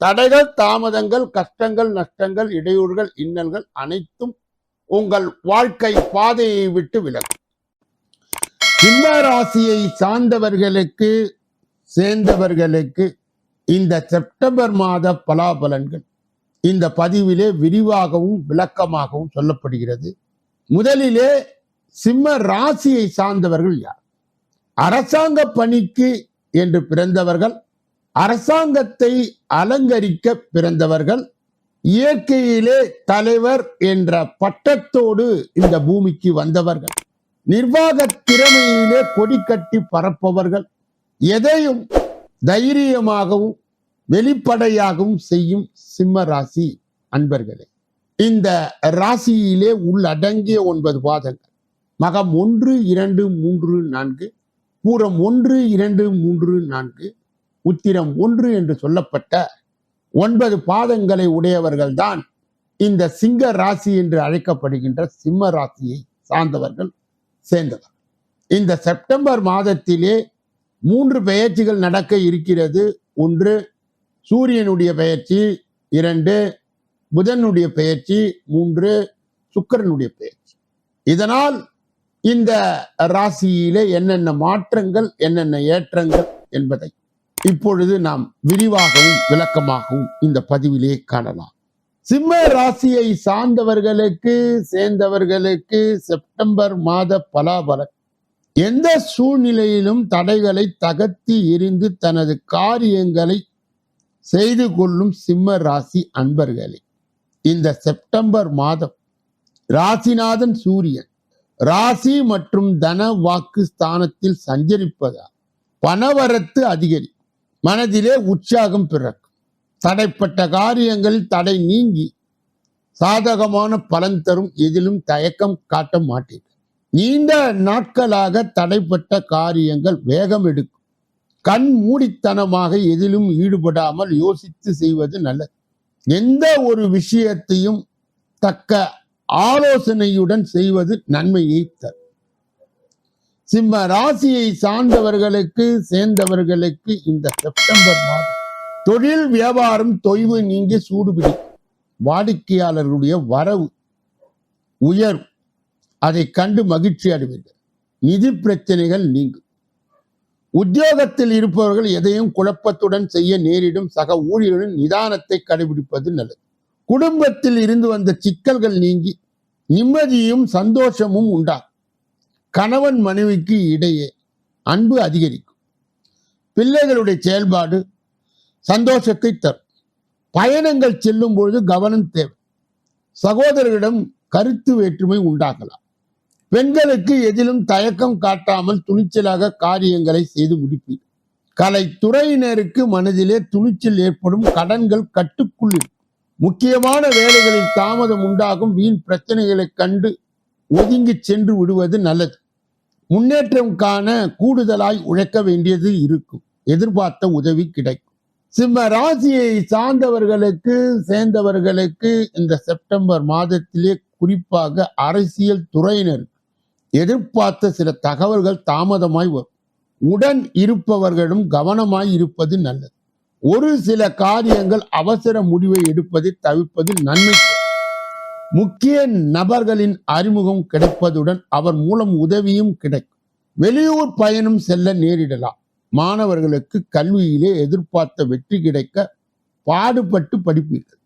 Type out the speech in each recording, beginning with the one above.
தடைகள் தாமதங்கள் கஷ்டங்கள் நஷ்டங்கள் இடையூறுகள் இன்னல்கள் அனைத்தும் உங்கள் வாழ்க்கை பாதையை விட்டு விலகும். சிம்ம ராசியை சார்ந்தவர்களுக்கு சேர்ந்தவர்களுக்கு இந்த செப்டம்பர் மாத பலாபலன்கள் இந்த பதிவிலே விரிவாகவும் விளக்கமாகவும் சொல்லப்படுகிறது. முதலிலே சிம்ம ராசியை சார்ந்தவர்கள் யார்? அரசாங்க பணிக்கு என்று பிறந்தவர்கள் அரசாங்கத்தை அலங்கரிக்க பிறந்தவர்கள் இயற்கையிலே தலைவர் என்ற பட்டத்தோடு இந்த பூமிக்கு வந்தவர்கள். நிர்வாக திறமையிலே கொடி கட்டி பறப்பவர்கள் எதையும் தைரியமாகவும் வெளிப்படையாகவும் செய்யும் சிம்ம ராசி அன்பர்களே. இந்த ராசியிலே உள்ளடங்கிய ஒன்பது பாதங்கள். மகம் ஒன்று இரண்டு மூன்று நான்கு. பூரம் ஒன்று இரண்டு மூன்று நான்கு. உத்திரம் ஒன்று என்று சொல்லப்பட்ட ஒன்பது பாதங்களை உடையவர்கள்தான் இந்த சிங்க ராசி என்று அழைக்கப்படுகின்ற சிம்ம ராசியை சார்ந்தவர்கள் சேர்ந்தவர். இந்த செப்டம்பர் மாதத்திலே மூன்று பெயர்ச்சிகள் நடக்க இருக்கிறது. ஒன்று சூரியனுடைய பெயர்ச்சி இரண்டு புதனுடைய பெயர்ச்சி மூன்று சுக்கிரனுடைய பெயர்ச்சி இதனால் இந்த ராசியிலே என்னென்ன மாற்றங்கள் என்னென்ன ஏற்றங்கள் என்பதை இப்பொழுது நாம் விரிவாகவும் விளக்கமாகவும் இந்த பதிவிலே காணலாம். சிம்ம ராசியை சார்ந்தவர்களுக்கு சேர்ந்தவர்களுக்கு செப்டம்பர் மாத பலாபலம் எந்த சூழ்நிலையிலும் தடைகளை தகர்த்தி எரிந்து தனது காரியங்களை செய்து கொள்ளும் சிம்ம ராசி அன்பர்களே இந்த செப்டம்பர் மாதம் ராசிநாதன் சூரியன் ராசி மற்றும் தன வாக்கு ஸ்தானத்தில் சஞ்சரிப்பதால் பணவரத்து அதிகரிக்கும் மனதிலே உற்சாகம் பிறக்கும். தடைப்பட்ட காரியங்கள் தடை நீங்கி சாதகமான பலன் தரும் எதிலும் தயக்கம் காட்ட மாட்டீர்கள். நீண்ட நாட்களாக தடைப்பட்ட காரியங்கள் வேகம் எடுக்கும். கண் மூடித்தனமாக எதிலும் ஈடுபடாமல் யோசித்து செய்வது நல்லது. எந்த ஒரு விஷயத்தையும் தக்க ஆலோசனையுடன் செய்வது நன்மையை தரும். சிம்ம ராசியை சார்ந்தவர்களுக்கு சேர்ந்தவர்களுக்கு இந்த செப்டம்பர் மாதம் தொழில் வியாபாரம் தொய்வு நீங்கி சூடுபிடி வாடிக்கையாளர்களுடைய வரவு உயர்வு அதை கண்டு மகிழ்ச்சி அடைவீர்கள். நிதி பிரச்சனைகள் நீங்கும். உத்தியோகத்தில் இருப்பவர்கள் எதையும் குழப்பத்துடன் செய்ய நேரிடும். சக ஊழியர்களின் நிதானத்தை கடைபிடிப்பது நல்லது. குடும்பத்தில் இருந்து வந்த சிக்கல்கள் நீங்கி நிம்மதியும் சந்தோஷமும் உண்டாகும். கணவன் மனைவிக்கு இடையே அன்பு அதிகரிக்கும். பிள்ளைகளுடைய செயல்பாடு சந்தோஷத்தை தரும். பயணங்கள் செல்லும் பொழுது கவனம் தேவை. சகோதரரிடம் கருத்து வேற்றுமை உண்டாகலாம். பெண்களுக்கு எதிலும் தயக்கம் காட்டாமல் துணிச்சலாக காரியங்களை செய்து முடிப்பீர். கலைத்துறையினருக்கு மனதிலே துணிச்சல் ஏற்படும் கடன்கள் கட்டுக்குள் முக்கியமான வேலைகளில் தாமதம் உண்டாகும். வீண் பிரச்சனைகளை கண்டு ஒதுங்கி சென்று விடுவது நல்லது. முன்னேற்றம் காண கூடுதலாய் உழைக்க வேண்டியது இருக்கும். எதிர்பார்த்த உதவி கிடைக்கும். சிம்ம ராசியை சார்ந்தவர்களுக்கு சேர்ந்தவர்களுக்கு இந்த செப்டம்பர் மாதத்திலே குறிப்பாக அரசியல் துறையினர் எதிர்பார்த்த சில தகவல்கள் தாமதமாய் வரும். உடன் இருப்பவர்களும் கவனமாய் இருப்பது நல்லது. ஒரு சில காரியங்கள் அவசர முடிவை எடுப்பதை தவிர்ப்பது நன்மை முக்கிய நபர்களின் அறிமுகம் கிடைப்பதுடன் அவர் மூலம் உதவியும் கிடைக்கும். வெளியூர் பயணம் செல்ல நேரிடலாம். மாணவர்களுக்கு கல்வியிலே எதிர்பார்த்த வெற்றி கிடைக்க பாடுபட்டு படிப்பீர்கள்.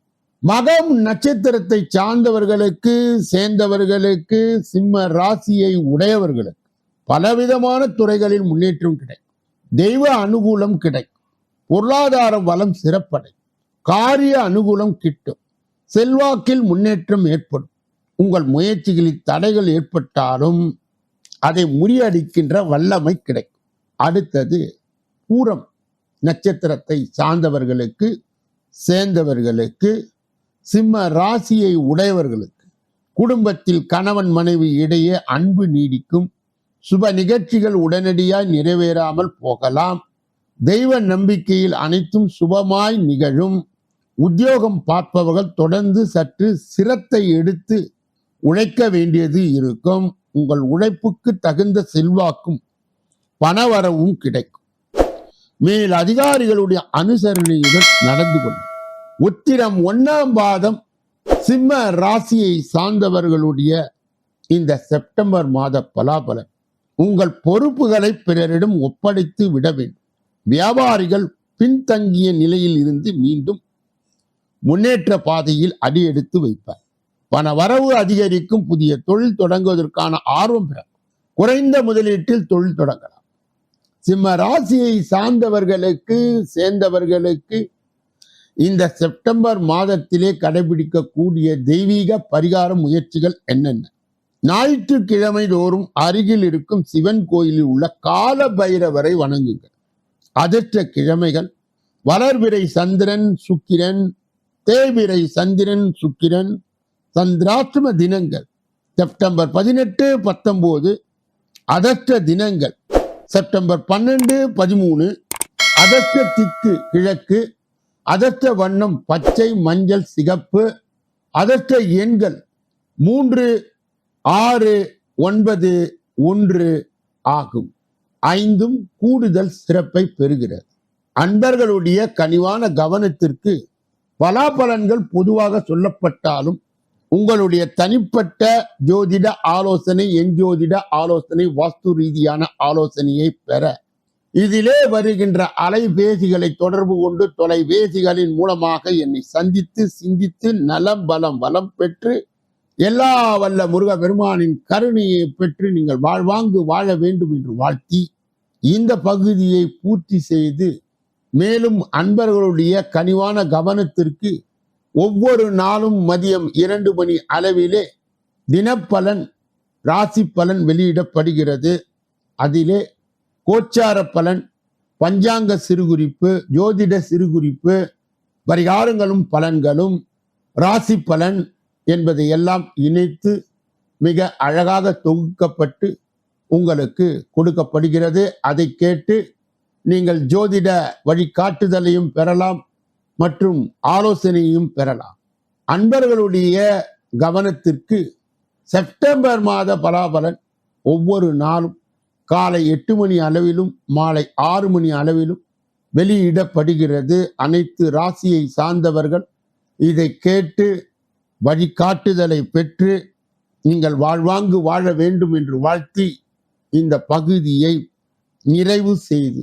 மகம் நட்சத்திரத்தை சார்ந்தவர்களுக்கு சேர்ந்தவர்களுக்கு சிம்ம ராசியை உடையவர்களுக்கு பலவிதமான துறைகளில் முன்னேற்றம் கிடைக்கும். தெய்வ அனுகூலம் கிடைக்கும். பொருளாதார வளம் சிறப்படை காரிய அனுகூலம் கிட்டும். செல்வாக்கில் முன்னேற்றம் ஏற்படும். உங்கள் முயற்சிகளில் தடைகள் ஏற்பட்டாலும் அதை முறியடிக்கின்ற வல்லமை கிடைக்கும். அடுத்தது பூரம் நட்சத்திரத்தை சார்ந்தவர்களுக்கு சேர்ந்தவர்களுக்கு சிம்ம ராசியை உடையவர்களுக்கு குடும்பத்தில் கணவன் மனைவி இடையே அன்பு நீடிக்கும் சுப நிகழ்ச்சிகள் உடனடியாய் நிறைவேறாமல் போகலாம் தெய்வ நம்பிக்கையில் அனைத்தும் சுபமாய் நிகழும் உத்தியோகம் பார்ப்பவர்கள் தொடர்ந்து சற்று சிரத்தை எடுத்து உழைக்க வேண்டியது இருக்கும். உங்கள் உழைப்புக்கு தகுந்த செல்வாக்கும் பணவரவும் கிடைக்கும். மேல் அதிகாரிகளுடைய அனுசரணையுடன் நடந்து கொள்ளும். உத்திரம் ஒன்னாம் பாதம் சிம்ம ராசியை சார்ந்தவர்களுடைய இந்த செப்டம்பர் மாத பலாபலம் உங்கள் பொறுப்புகளை பிறரிடம் ஒப்படைத்து விட வேண்டும். வியாபாரிகள் பின்தங்கிய நிலையில் இருந்து மீண்டும் முன்னேற்ற பாதையில் அடியெடுத்து வைப்பார். பண வரவு அதிகரிக்கும் புதிய தொழில் தொடங்குவதற்கான ஆர்வம் பெற குறைந்த முதலீட்டில் தொழில் தொடங்கலாம். சிம்ம ராசியை சார்ந்தவர்களுக்கு சேர்ந்தவர்களுக்கு இந்த செப்டம்பர் மாதத்திலே கடைபிடிக்கக்கூடிய தெய்வீக பரிகார முயற்சிகள் என்னென்ன? ஞாயிற்றுக்கிழமை தோறும் அருகில் இருக்கும் சிவன் கோயிலில் உள்ள கால பைரவரை வணங்குங்கள். அதிர்ஷ்ட கிழமைகள் வளர்விரை சந்திரன் சுக்கிரன் தேய்பிறை சந்திரன் சுக்கிரன் சந்திராஷ்டம தினங்கள். செப்டம்பர் பதினெட்டு பத்தொம்போது அதஷ்ட தினங்கள். செப்டம்பர் பன்னெண்டு பதிமூணு அதஷ்ட திக்கு கிழக்கு அதஷ்ட வண்ணம் பச்சை மஞ்சள் சிகப்பு அதஷ்ட எண்கள் மூன்று ஆறு ஒன்பது ஒன்று ஆகும். ஐந்தும் கூடுதல் சிறப்பை பெறுகிறது. அன்பர்களுடைய கனிவான கவனத்திற்கு பலாபலன்கள் பொதுவாக சொல்லப்பட்டாலும் உங்களுடைய தனிப்பட்ட ஜோதிட ஆலோசனை எஞ்சோதிட ஆலோசனை வாஸ்து ரீதியான ஆலோசனையை பெற இதிலே வருகின்ற அலைபேசிகளை தொடர்பு கொண்டு தொலைபேசிகளின் மூலமாக என்னை சந்தித்து சிந்தித்து நலம் பலம் வளம் பெற்று எல்லா வல்ல முருக பெருமானின் கருணையை பெற்று நீங்கள் வாழ்வாங்கு வாழ வேண்டும் என்று வாழ்த்தி இந்த பகுதியை பூர்த்தி செய்து மேலும் அன்பர்களுடைய கனிவான கவனத்திற்கு ஒவ்வொரு நாளும் மதியம் இரண்டு மணி அளவிலே தினப்பலன் ராசி பலன் வெளியிடப்படுகிறது. அதிலே கோச்சார பலன் பஞ்சாங்க சிறுகுறிப்பு ஜோதிட சிறுகுறிப்பு பரிகாரங்களும் பலன்களும் ராசி பலன் என்பதை எல்லாம் இணைத்து மிக அழகாக தொகுக்கப்பட்டு உங்களுக்கு கொடுக்கப்படுகிறது. அதை கேட்டு நீங்கள் ஜோதிட வழிகாட்டுதலையும் பெறலாம் மற்றும் ஆலோசனையும் பெறலாம். அன்பர்களுடைய கவனத்திற்கு செப்டம்பர் மாத பலாபலன் ஒவ்வொரு நாளும் காலை எட்டு மணி அளவிலும் மாலை ஆறு மணி அளவிலும் வெளியிடப்படுகிறது. அனைத்து ராசியை சார்ந்தவர்கள் இதை கேட்டு வழிகாட்டுதலை பெற்று நீங்கள் வாழ்வாங்கு வாழ வேண்டும் என்று வாழ்த்தி இந்த பகுதியை நிறைவு செய்து